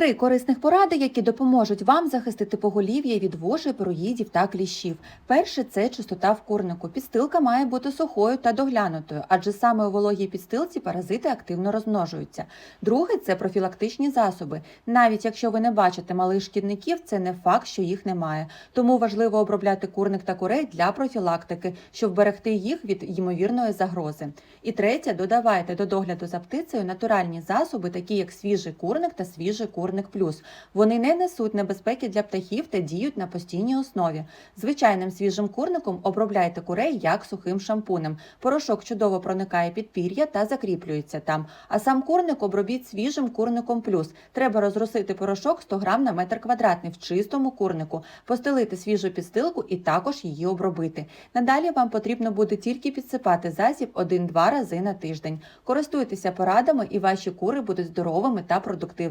Три корисних поради, які допоможуть вам захистити поголів'я від вошей, пороїдів та кліщів. Перше це чистота в курнику. Підстилка має бути сухою та доглянутою, адже саме у вологій підстилці паразити активно розмножуються. Друге це профілактичні засоби. Навіть якщо ви не бачите малих шкідників, це не факт, що їх немає. Тому важливо обробляти курник та курей для профілактики, щоб вберегти їх від ймовірної загрози. І третє, додавайте до догляду за птицею натуральні засоби, такі як свіжий курник та свіжий курник плюс. Вони не несуть небезпеки для птахів та діють на постійній основі. Звичайним свіжим курником обробляйте курей як сухим шампунем. Порошок чудово проникає під пір'я та закріплюється там. А сам курник обробіть свіжим курником плюс. Треба розросити порошок 100 грам на метр квадратний в чистому курнику, постелити свіжу підстилку і також її обробити. Надалі вам потрібно буде тільки підсипати засіб 1-2 рази на тиждень. Користуйтеся порадами, і ваші кури будуть здоровими та продуктивними.